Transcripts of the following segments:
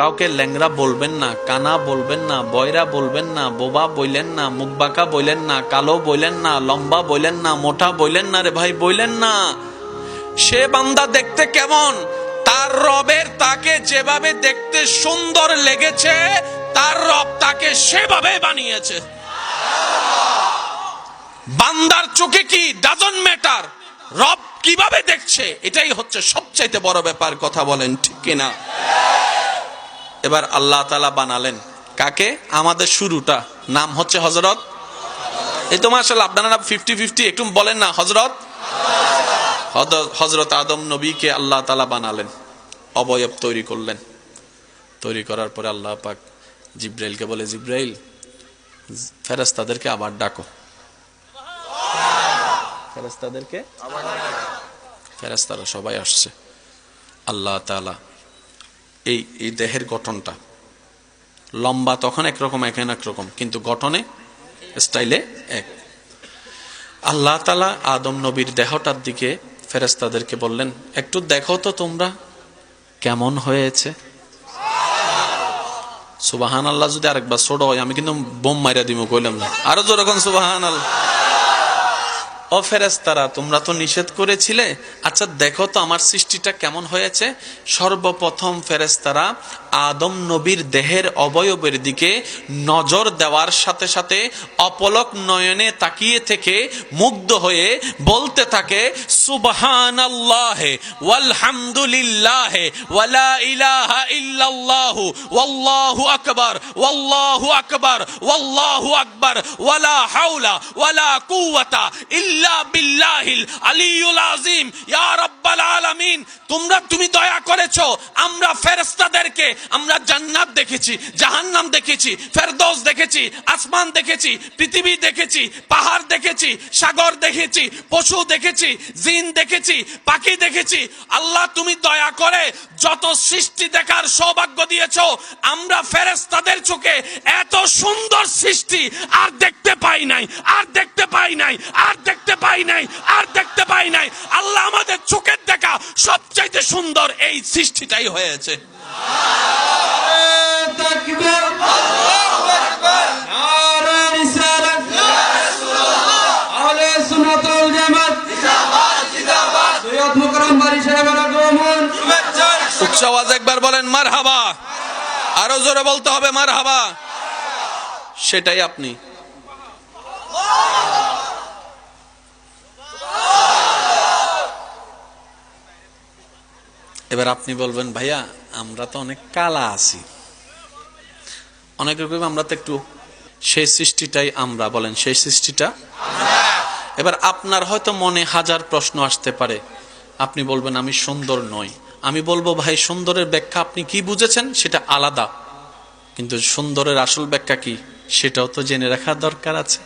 কাউকে ল্যাংরা বলবেন না, কানা বলবেন না, বয়রা বলবেন না, বোবা বইলেন না, মুখবাঁকা বইলেন না, কালো বইলেন না, লম্বা বইলেন না, মোটা বইলেন না রে ভাই, বইলেন না। সে বান্দা দেখতে কেমন? তার রবের তাকে যেভাবে দেখতে সুন্দর লেগেছে, তার রব তাকে সেভাবে বানিয়েছে। বান্দার চোখে কি ডাজন ম্যাটার রব কীভাবে দেখছে? এটাই হচ্ছে সবচাইতে বড় ব্যাপার, কথা বলেন ঠিক কিনা? এবার আল্লাহ তালা বানালেন। কাকে? আমাদের শুরুটা। নাম হচ্ছে হজরত এই তো মাসাল আপনারা ফিফটি ফিফটি একটু বলেন না হজরত হজরত আদম নবীকে আল্লাহ তালা বানালেন। অবয়ব তৈরি করলেন। তৈরি করার পরে আল্লাহ পাক জিব্রাইলকে বলে, জিব্রাইল ফেরেস্তাদেরকে আবার ডাকো। ফেরেস্তাদেরকে ফেরেস্তারা সবাই আসছে। আল্লাহ তালা এই এই দেহের গঠনটা। লম্বা তখন একরকম এখন একরকম, কিন্তু গঠনে, স্টাইলে এক। আল্লাহ তালা আদম নবীর দেহটার দিকে ফেরেস্তাদেরকে বললেন, একটু দেখো তো তোমরা কেমন হয়েছে। সুবাহান আল্লাহ যদি আরেকবার ছোট হয় আমি কিন্তু বোম মাইরা দিব কইলাম না। আরও যেরকম সুবাহান আল্লাহ ও ফেরেস্তারা তোমরা তো নিষেধ করেছিলে? আচ্ছা দেখো তো আমার সৃষ্টিটা কেমন হয়েছে। সর্বপ্রথম ফেরেস্তারা আদম নবীর দেহের অবয়বের দিকে নজর দেওয়ার সাথে সাথে অপলক নয়নে তাকিয়ে থেকে মুগ্ধ হয়ে বলতে থাকে সুবহান আল্লাহে ওয়ালহামদুলিল্লাহে, ওয়ালা ইলাহা ইল্লাল্লাহু, ওয়াল্লাহু আকবার ওয়াল্লাহু আকবার ওয়াল্লাহু আকবার, ওয়ালা হাওলা, ওয়ালা কুওয়াতা ইল্লা বিল্লাহিল আলিয়ুল আযীম। ইয়া রাব্বাল আলামিন, তোমরা তুমি দয়া করেছ, আমরা ফেরেশতাদেরকে, আমরা জান্নাত দেখেছি, জাহান্নাম দেখেছি, ফেরদৌস দেখেছি, আসমান দেখেছি, পৃথিবী দেখেছি, পাহাড় দেখেছি, সাগর দেখেছি, পশু দেখেছি, জিন জিন দেখেছি, পাখি দেখেছি। আল্লাহ, তুমি দয়া করে যত সৃষ্টি দেখার সৌভাগ্য দিয়েছ, আমরা ফেরেস্তাদের চোখে এত সুন্দর সৃষ্টি আর দেখতে পাই নাই, আর দেখতে পাই নাই, আর দেখতে পাই নাই, আর দেখতে পাই নাই। আল্লাহ আমাদের চোখের দেখা সবচাইতে সুন্দর এই সৃষ্টিটাই হয়েছে। আল্লাহ। সৈয়দ মুকরম বাড়ি সাহেবের আগমন উচ্চ আওয়াজ একবার বলেন মার হাবা আরও জোরে বলতে হবে মার হাবা সেটাই আপনি। এবার আপনি বলবেন ভাইয়া আমরা তো অনেক কালা আছি। অনেক রকম আমরা তো একটু সেই সৃষ্টিটাই আমরা বলেন সেই সৃষ্টিটা? এবার আপনার হয়তো মনে হাজার প্রশ্ন আসতে পারে। আপনি বলবেন, আমি সুন্দর নই। আমি বলব, ভাই, সুন্দরের ব্যাখ্যা আপনি কি বুঝেছেন? সেটা আলাদা। কিন্তু সুন্দরের আসল ব্যাখ্যা কি? সেটাও তো জেনে রাখা দরকার আছে।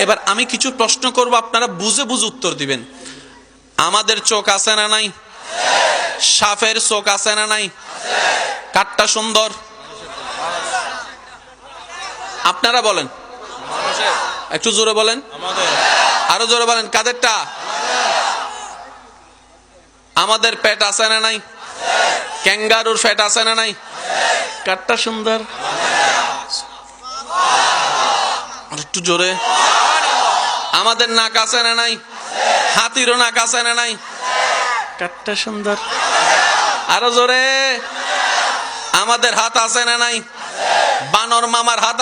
এবার আমি কিছু প্রশ্ন করব, আপনারা বুঝে বুঝে উত্তর দিবেন। আমাদের চোখ আছে না নাই? সাফের চোখ আছে না নাই? কাঠটা সুন্দর? আপনারা বলেন। একটু জোরে বলেন। আরও জোরে বলেন। কাদেরটা? আমাদের পেট আছে না নাই? ক্যাঙ্গারুর ফ্যাট আছে না নাই? কাঠটা সুন্দর। একটু জোরে। আমাদের নাক আছে না নাই? হাতিরও নাক আছে না নাই? কাঠটা সুন্দর। আরও জোরে। আমাদের হাত আছে না নাই? বানর মামার হাত